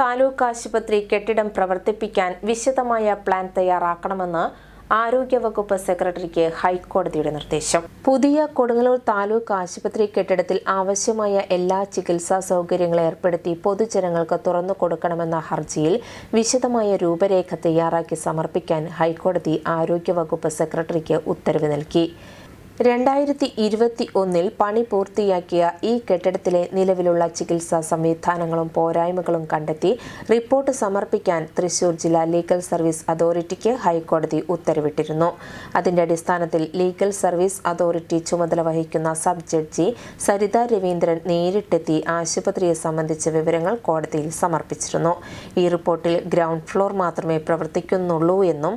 താലൂക്ക് ആശുപത്രി കെട്ടിടം പ്രവർത്തിപ്പിക്കാൻ വിശദമായ പ്ലാൻ തയ്യാറാക്കണമെന്ന് ആരോഗ്യവകുപ്പ് സെക്രട്ടറിക്ക് ഹൈക്കോടതിയുടെ നിർദ്ദേശം. പുതിയ കൊടുങ്ങല്ലൂർ താലൂക്ക് ആശുപത്രി കെട്ടിടത്തിൽ ആവശ്യമായ എല്ലാ ചികിത്സാ സൗകര്യങ്ങളും ഏർപ്പെടുത്തി പൊതുജനങ്ങൾക്ക് തുറന്നു കൊടുക്കണമെന്ന ഹർജിയിൽ വിശദമായ രൂപരേഖ തയ്യാറാക്കി സമർപ്പിക്കാൻ ഹൈക്കോടതി ആരോഗ്യവകുപ്പ് സെക്രട്ടറിക്ക് ഉത്തരവ് നൽകി. രണ്ടായിരത്തി ഇരുപത്തി ഒന്നിൽ പണി പൂർത്തിയാക്കിയ ഈ കെട്ടിടത്തിലെ നിലവിലുള്ള ചികിത്സാ സംവിധാനങ്ങളും പോരായ്മകളും കണ്ടെത്തി റിപ്പോർട്ട് സമർപ്പിക്കാൻ തൃശൂർ ജില്ലാ ലീഗൽ സർവീസ് അതോറിറ്റിക്ക് ഹൈക്കോടതി ഉത്തരവിട്ടിരുന്നു. അതിന്റെ അടിസ്ഥാനത്തിൽ ലീഗൽ സർവീസ് അതോറിറ്റി ചുമതല വഹിക്കുന്ന സബ് ജഡ്ജി സരിത രവീന്ദ്രൻ നേരിട്ടെത്തി ആശുപത്രിയെ സംബന്ധിച്ച വിവരങ്ങൾ കോടതിയിൽ സമർപ്പിച്ചിരുന്നു. ഈ റിപ്പോർട്ടിൽ ഗ്രൗണ്ട് ഫ്ലോർ മാത്രമേ പ്രവർത്തിക്കുന്നുള്ളൂ എന്നും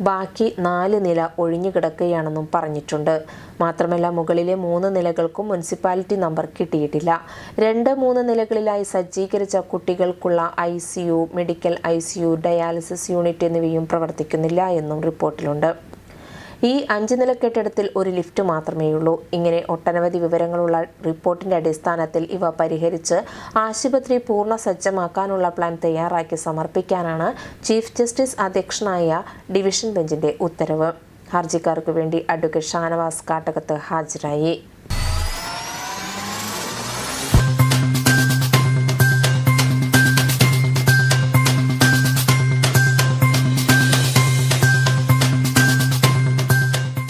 ബാക്കി നാല് നില ഒഴിഞ്ഞുകിടക്കുകയാണെന്നും പറഞ്ഞിട്ടുണ്ട്. മാത്രമല്ല മുകളിലെ മൂന്ന് നിലകൾക്കും മുനിസിപ്പാലിറ്റി നമ്പർ കിട്ടിയിട്ടില്ല. രണ്ട് മൂന്ന് നിലകളിലായി സജ്ജീകരിച്ച കുട്ടികൾക്കുള്ള eye medical eye dialysis unit എന്നിവയും പ്രവർത്തിക്കുന്നില്ല എന്നും റിപ്പോർട്ടിലുണ്ട്. ഈ അഞ്ച് നില കെട്ടിടത്തിൽ ഒരു ലിഫ്റ്റ് മാത്രമേയുള്ളൂ. ഇങ്ങനെ ഒട്ടനവധി വിവരങ്ങളുള്ള റിപ്പോർട്ടിന്റെ അടിസ്ഥാനത്തിൽ ഇവ പരിഹരിച്ച് ആശുപത്രി പൂർണ സജ്ജമാക്കാനുള്ള പ്ലാൻ തയ്യാറാക്കി സമർപ്പിക്കാനാണ് ചീഫ് ജസ്റ്റിസ് അധ്യക്ഷനായ ഡിവിഷൻ ബെഞ്ചിന്റെ ഉത്തരവ്. ഹർജിക്കാർക്ക് വേണ്ടി അഡ്വക്കേറ്റ് ഷാനവാസ് കാട്ടകത്ത് ഹാജരായി.